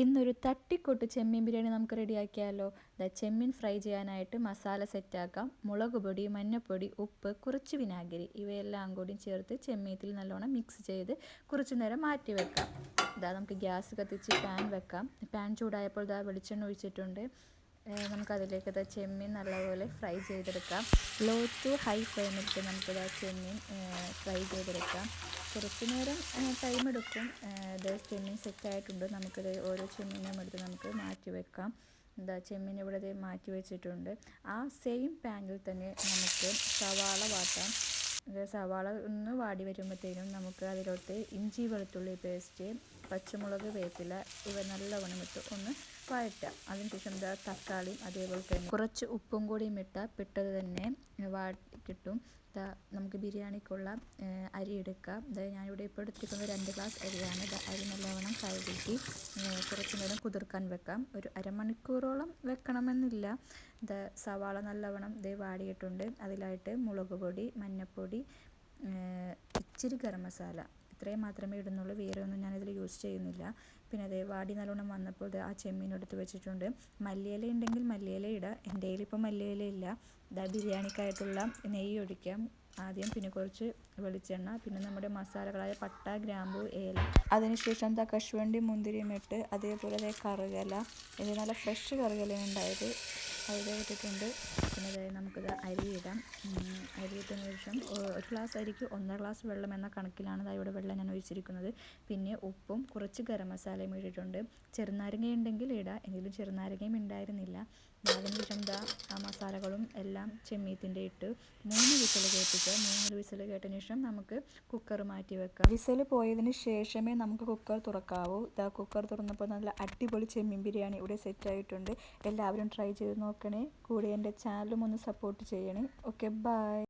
ഇന്നൊരു തട്ടിക്കൊട്ട് ചെമ്മീൻ ബിരിയാണി നമുക്ക് റെഡിയാക്കിയാലോ? ദാ ചെമ്മീൻ ഫ്രൈ ചെയ്യാനായിട്ട് മസാല സെറ്റാക്കാം. മുളക് പൊടി മഞ്ഞൾപ്പൊടി ഉപ്പ് കുറച്ച് വിനാഗിരി. ഇവയെല്ലാം കൂടി ചേർത്ത് ചെമ്മീത്തിൽ നല്ലോണം മിക്സ് ചെയ്ത് കുറച്ച് നേരം മാറ്റി വെക്കാം. ഇതാ നമുക്ക് ഗ്യാസ് കത്തിച്ച് പാൻ വെക്കാം. പാൻ ചൂടായപ്പോൾ ഇതാ വെളിച്ചെണ്ണ ഒഴിച്ചിട്ടുണ്ട്. നമുക്കതിലേക്ക് ഇതാ ചെമ്മീൻ നല്ലപോലെ ഫ്രൈ ചെയ്തെടുക്കാം. ലോ ടു ഹൈ ഫ്ലെയിമിലിട്ട് നമുക്കിതാ ചെമ്മീൻ ഫ്രൈ ചെയ്തെടുക്കാം. കുറച്ച് നേരം ടൈം എടുക്കും ഇത് ചെമ്മീൻ സെറ്റായിട്ടുണ്ട്. നമുക്കിത് ഓരോ ചെമ്മീനും എടുത്ത് നമുക്ക് മാറ്റി വെക്കാം. എന്താ ചെമ്മീൻ ഇവിടെ മാറ്റി വെച്ചിട്ടുണ്ട്. ആ സെയിം പാനിൽ തന്നെ നമുക്ക് സവാള വാട്ടാം. സവാള ഒന്ന് വാടി വരുമ്പോഴത്തേനും നമുക്ക് അതിലോട്ട് ഇഞ്ചി വെളുത്തുള്ളി പേസ്റ്റ് പച്ചമുളക് വേപ്പില ഇവ നല്ലവണ്ണം ഇട്ട് ഒന്ന് വഴറ്റാം. അതിനുശേഷം എന്താ തക്കാളിയും അതേപോലെ തന്നെ കുറച്ച് ഉപ്പും കൂടിയും ഇട്ടാൽ പെട്ടത് തന്നെ വാട്ടി കിട്ടും. നമുക്ക് ബിരിയാണിക്കുള്ള അരി എടുക്കാം. അതായത് ഞാനിവിടെ ഇപ്പോൾ എടുത്തിരിക്കുന്നത് രണ്ട് ഗ്ലാസ് അരിയാണ്. അരി നല്ലവണ്ണം കഴുകിയിട്ട് കുറച്ച് നേരം കുതിർക്കാൻ വെക്കാം. ഒരു അരമണിക്കൂറോളം വെക്കണമെന്നില്ല. സവാള നല്ലവണ്ണം ഇത് വാടിയിട്ടുണ്ട്. അതിലായിട്ട് മുളക് പൊടി മഞ്ഞൾപ്പൊടി ഇച്ചിരി ഗരം മസാല ഇത്രയും മാത്രമേ ഇടുന്നുള്ളൂ. വേറെ ഒന്നും ഞാനിതിൽ യൂസ് ചെയ്യുന്നില്ല. പിന്നെ അതേ വാടി നല്ലോണം വന്നപ്പോൾ ആ ചെമ്മീൻ എടുത്ത് വെച്ചിട്ടുണ്ട്. മല്ലിയില ഉണ്ടെങ്കിൽ മല്ലിയില ഇടുക എന്റെ കയ്യിൽ ഇപ്പോൾ മല്ലിയില ഇല്ല. ഇതാ ബിരിയാണിക്കായിട്ടുള്ള നെയ്യ് ഒഴിക്കാം. ആദ്യം പിന്നെ കുറച്ച് വെളിച്ചെണ്ണ പിന്നെ നമ്മുടെ മസാലകളായ പട്ട ഗ്രാമ്പു ഏല. അതിനുശേഷം എന്താ കശുവണ്ടി മുന്തിരിയും ഇട്ട് അതേപോലെ കറുകല. ഇത് നല്ല ഫ്രഷ് കറുകലയാണ് ഉണ്ടായത്. അത് ഇട്ടിട്ടുണ്ട്. പിന്നെ നമുക്കിത് അരി അരി ശേഷം ഒരു ഗ്ലാസ് അരിക്ക് ഒന്നര ഗ്ലാസ് വെള്ളം എന്ന കണക്കിലാണ് ഇവിടെ വെള്ളം ഞാൻ ഒഴിച്ചിരിക്കുന്നത്. പിന്നെ ഉപ്പും കുറച്ച് ഗരം മസാലയും ഇട്ടിട്ടുണ്ട്. ചെറുനാരങ്ങ ഉണ്ടെങ്കിൽ ഇടാം. എങ്കിലും ചെറുനാരങ്ങയും ഉണ്ടായിരുന്നില്ല. അതിന് ശേഷം ദാ ആ മസാലകളും എല്ലാം ചെമ്മീത്തിന്റെ ഇട്ട് മൂന്ന് വിസിൽ കേൾപ്പിക്കുക മൂന്ന് വിസിൽ കേട്ടതിന് ശേഷം നമുക്ക് കുക്കർ മാറ്റി വെക്കാം. വിസിൽ പോയതിന് ശേഷമേ നമുക്ക് കുക്കർ തുറക്കാവൂ. ഇതാ കുക്കർ തുറന്നപ്പോൾ നല്ല അടിപൊളി ചെമ്മീൻ ബിരിയാണി ഇവിടെ സെറ്റ് ആയിട്ടുണ്ട് എല്ലാവരും ട്രൈ ചെയ്ത് നോക്കണേ. കൂടെ എന്റെ ചാനലും ഒന്ന് സപ്പോർട്ട് ചെയ്യണേ. Okay bye.